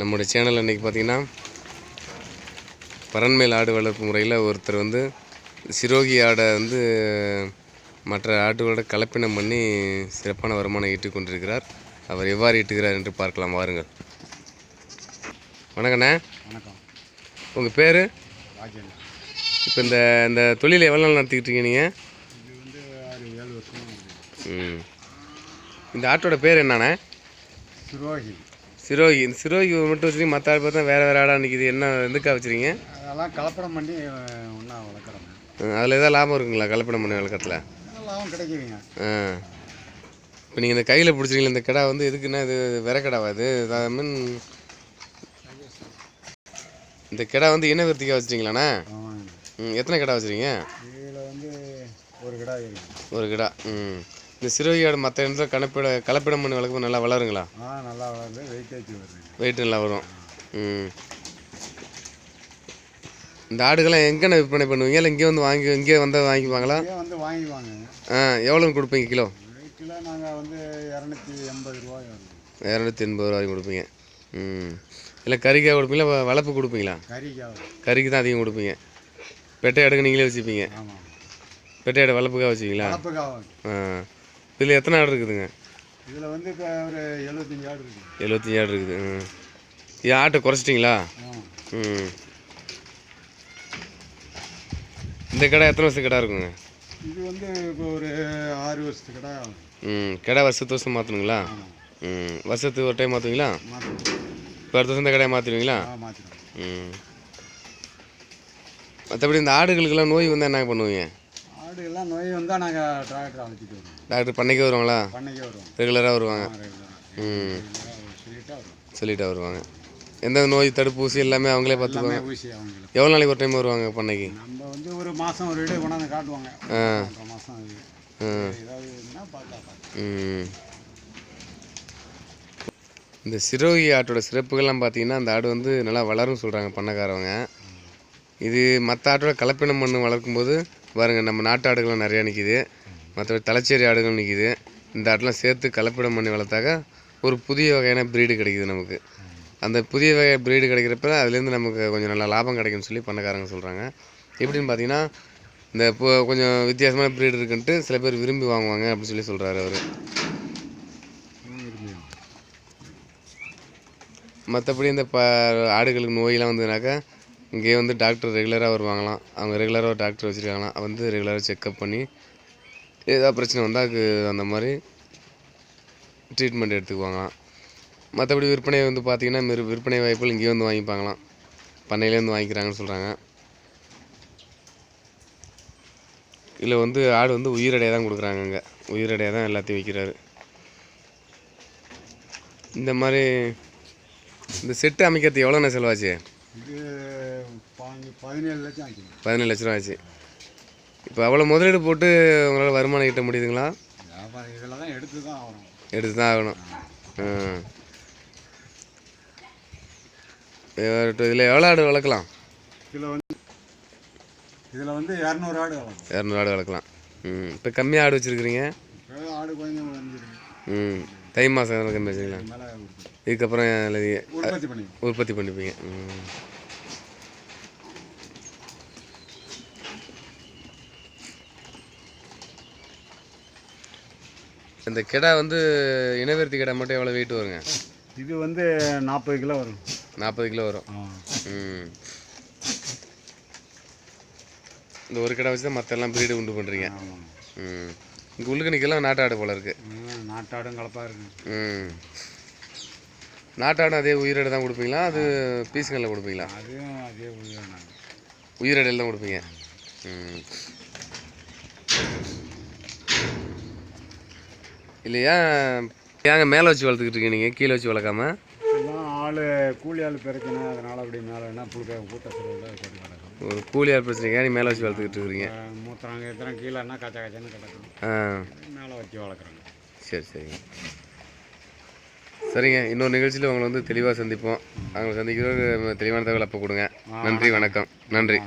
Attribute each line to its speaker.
Speaker 1: நம்முடைய சேனல் அன்றைக்கி பார்த்தீங்கன்னா பரண்மேல் ஆடு வளர்ப்பு முறையில் ஒருத்தர் வந்து சிரோகி ஆடை வந்து மற்ற ஆடுகளோட கலப்பினம் பண்ணி சிறப்பான வருமானம் ஈட்டிக் கொண்டிருக்கிறார். அவர் எவ்வாறு ஈட்டுகிறார் என்று பார்க்கலாம். வாருங்கள். வணக்கண்ணே
Speaker 2: வணக்கம்.
Speaker 1: உங்கள் பேர்? இப்போ இந்த இந்த தொழிலை எவ்வளோ நாள் நடத்திக்கிட்டு இருக்கீங்க நீங்கள் ம். இந்த ஆட்டோட பேர் என்னண்ணே?
Speaker 2: சுரோகி
Speaker 1: சிரோகி இந்த சிரோகி மட்டும் வச்சுருக்கீங்க மற்ற ஆடு பார்த்தா வேறு வேறு ஆடாக நிற்கிது என்ன எதுக்காக வச்சுருக்கீங்க?
Speaker 2: அதெல்லாம் கலப்படம் பண்ணி ஒன்றா வளர்க்குறோங்க
Speaker 1: அதில் எதாவது லாபம் இருக்குங்களா கலப்படம் பண்ண வழக்கத்தில்?
Speaker 2: லாபம் கிடைக்குதுங்க.
Speaker 1: ஆ. இப்போ நீங்கள் இந்த கையில் பிடிச்சிருக்கீங்களா இந்த கிடா வந்து எதுக்குன்னா இது விரை கிடாவா இது ஐ மீன் இந்த கிடா வந்து இனவிருத்திக்காக வச்சுருக்கீங்களாண்ணா
Speaker 2: ஆமாங்க.
Speaker 1: ம் எத்தனை கிடா வச்சுருக்கீங்க?
Speaker 2: இதில் வந்து ஒரு கிடா
Speaker 1: ஒரு கிடா ம். இந்த சிறுவை ஆடு மற்ற இடத்துல கலப்பிட கலப்பிடம் பண்ணி வளர்க்கும்போது நல்லா வளருங்களா?
Speaker 2: ஆ நல்லா வளர்ந்து வெயிட்டேஜ் வருதுங்க
Speaker 1: வெயிட் நல்லா வரும். ம். இந்த ஆடுகள்லாம் எங்கண்ணே விற்பனை பண்ணுவீங்க? இல்லை இங்கே வந்து வாங்கி இங்கே வந்து வாங்கிக்குவாங்களா?
Speaker 2: இங்கே வந்து வாங்கிக்குவாங்க.
Speaker 1: ஆ எவ்வளோன்னு கொடுப்பீங்க கிலோ?
Speaker 2: கிலோ நாங்கள் வந்து இரநூத்தி எண்பது ரூபாய் வருது
Speaker 1: இரநூத்தி எண்பது ரூபா வரைக்கும் கொடுப்பீங்க. ம். இல்லை கறிக்காக கொடுப்பீங்களா? வளர்ப்பு கொடுப்பீங்களா?
Speaker 2: கறிக்காக
Speaker 1: கறிக்கு தான் அதிகம் கொடுப்பீங்க. பெட்டை ஆடுக்கு நீங்களே வச்சுப்பீங்க.
Speaker 2: ஆமாம்.
Speaker 1: பெட்டை வளர்ப்புக்காக வச்சுப்பீங்களா? ஆ. இதில் எத்தனை ஆடு இருக்குதுங்க?
Speaker 2: இதில் வந்து இப்போ ஒரு எழுபத்தஞ்சி ஆடு இருக்குது.
Speaker 1: எழுபத்தஞ்சி ஆடு இருக்குது. ம். இது ஆட்டை குறைச்சிட்டிங்களா? ம். இந்த கடை எத்தனை வருஷம் கடை இருக்குங்க?
Speaker 2: இது வந்து இப்போ ஒரு ஆறு வருஷத்து கடை
Speaker 1: ம். கடை வருஷத்து வருஷம் மாற்றணுங்களா? ம். வருஷத்துக்கு ஒரு டைம் மாற்றுவீங்களா? இப்போ அடுத்த வருஷம் இந்த கடையை மாற்றிடுவீங்களா? ம். மற்றபடி இந்த ஆடுகளுக்கெல்லாம் நோய் வந்தால் என்ன பண்ணுவீங்க?
Speaker 2: ஆடு எல்லாம் நோய் வந்தால் நாங்கள் டிராக்டர் அழைச்சிட்டு வருவோம்.
Speaker 1: டாக்டர் பண்ணைக்கே வருவாங்களா?
Speaker 2: பண்ணைக்கே வருவோம்.
Speaker 1: ரெகுலராக வருவாங்க. ம்.
Speaker 2: சொல்லிட்டா
Speaker 1: வருவாங்க. எந்த நோய் தடுப்பூசி எல்லாமே அவங்களே பார்த்துக்குவாங்க?
Speaker 2: எல்லாமே ஊசி அவங்களுக்கு.
Speaker 1: எவ்வளோ நாளைக்கு ஒரு டைம் வருவாங்க பண்ணைக்கு?
Speaker 2: நம்ம வந்து ஒரு மாதம் ஒரு வீடு கொண்டாந்து காட்டுவாங்க.
Speaker 1: ஆ.
Speaker 2: மாதம் ஏதாவது இருந்தால்
Speaker 1: ம். இந்த சிரோகி ஆட்டோட சிறப்புகள்லாம் பார்த்தீங்கன்னா அந்த ஆடு வந்து நல்லா வளரும் சொல்கிறாங்க பண்ணக்காரவங்க. இது மற்ற ஆட்டோட கலப்பினம் பண்ணு வளர்க்கும்போது பாருங்கள் நம்ம நாட்டு ஆடுகள்லாம் நிறையா நிற்கிது மற்றபடி தலைச்சேரி ஆடுகள் நிற்கிது இந்த ஆட்டெலாம் சேர்த்து கலப்பிடம் பண்ணி வளர்த்தாக்க ஒரு புதிய வகையான ப்ரீடு கிடைக்கிது நமக்கு. அந்த புதிய வகை ப்ரீடு கிடைக்கிறப்ப அதுலேருந்து நமக்கு கொஞ்சம் நல்லா லாபம் கிடைக்கும்னு சொல்லி பண்ணக்காரங்க சொல்கிறாங்க எப்படின்னு பார்த்தீங்கன்னா இந்த இப்போ கொஞ்சம் வித்தியாசமான ப்ரீடு இருக்குன்ட்டு சில பேர் விரும்பி வாங்குவாங்க அப்படின்னு சொல்லி சொல்கிறாரு அவர். மற்றபடி இந்த ப ஆடுகளுக்கு நோயெல்லாம் வந்ததுனாக்கா இங்கேயே வந்து டாக்டர் ரெகுலராக வருவாங்களாம். அவங்க ரெகுலராக ஒரு டாக்டர் வச்சுருக்காங்களாம். வந்து ரெகுலராக செக்கப் பண்ணி ஏதாவது பிரச்சனை வந்தால் அதுக்கு அந்த மாதிரி ட்ரீட்மெண்ட் எடுத்துக்குவாங்களாம். மற்றபடி விற்பனை வந்து பார்த்திங்கன்னா மிரு விற்பனை வாய்ப்புகள் இங்கேயே வந்து வாங்கிப்பாங்களாம். பண்ணையிலே வந்து வாங்கிக்கிறாங்கன்னு சொல்கிறாங்க இதில் வந்து ஆடு வந்து உயிரடையாக தான் கொடுக்குறாங்க அங்கே உயிரடையாக தான் எல்லாத்தையும் விற்கிறாரு. இந்த மாதிரி இந்த செட்டு அமைக்கிறது எவ்வளோண்ணே செலவாச்சு?
Speaker 2: இது பதினேழு லட்சம் ஆச்சுங்க
Speaker 1: பதினேழு லட்ச ரூபா ஆச்சு. இப்போ அவ்வளோ முதலீடு போட்டு உங்களால் வருமானம் ஈட்ட முடியுதுங்களா?
Speaker 2: வியாபாரம் இதில் தான் எடுத்து தான் ஆகணும்.
Speaker 1: எடுத்து தான் ஆகணும். இதில் எவ்வளோ ஆடு வளர்க்கலாம்?
Speaker 2: இதில் வந்து இதில் வந்து இரநூறு ஆடு வளர்க்கும்
Speaker 1: இரநூறு ஆடு வளர்க்கலாம். ம். இப்போ கம்மியாக ஆடு வச்சுருக்கிறீங்க?
Speaker 2: ஆடு கொஞ்சம்
Speaker 1: ம். தை மாதம் கம்மி வச்சுக்கலாம் இதுக்கப்புறம்
Speaker 2: உற்பத்தி பண்ணி
Speaker 1: உற்பத்தி பண்ணிப்பீங்க. இந்த கிடா வந்து இனவெருத்தி கிடா மட்டும் எவ்வளோ வெயிட் வருங்க?
Speaker 2: இது வந்து நாற்பது கிலோ வரும்.
Speaker 1: நாற்பது கிலோ வரும். இந்த ஒரு கடை வச்சு தான் மற்ற எல்லாம் பிரீடு உண்டு பண்ணுறீங்க இங்கே உள்ளுக்கு நிற்கலாம் நாட்டாடு போல இருக்கு.
Speaker 2: நாட்டாடும் கலப்பாக இருக்கு.
Speaker 1: ம். நாட்டாடும் அதே உயிரிடை தான் கொடுப்பீங்களா? அது பீஸுங்களில் கொடுப்பீங்களா?
Speaker 2: அதுவும் அதே நாங்கள்
Speaker 1: உயிரிடையில் தான் கொடுப்பீங்க. ம். இல்லையா? ஏங்க மேலே வச்சு வளர்த்துக்கிட்டு இருக்கீங்க நீங்கள் கீழே வச்சு வளர்க்காம?
Speaker 2: ஆள் கூலி ஆள் பிரச்சனை அதனால் அப்படி மேலே என்ன புழுக்க கூட்ட செலவில் கிடக்கும்
Speaker 1: ஒரு கூலியார் பிரச்சனைக்காக நீ மேலே வச்சு வளர்த்துக்கிட்டு இருக்கிறீங்க?
Speaker 2: அஹ் மூத்திரம் எத்தனை கீழேன்னா கச்ச கச்சன்னு கிடக்கும். மேலே வச்சு வளர்க்குறாங்க.
Speaker 1: சரி சரிங்க சரிங்க இன்னொரு நிகழ்ச்சியில் உங்களை வந்து தெளிவாக சந்திப்போம். அவங்களை சந்திக்கிறவங்க தெளிவான தகவல் அப்போ கொடுங்க. நன்றி வணக்கம். நன்றி.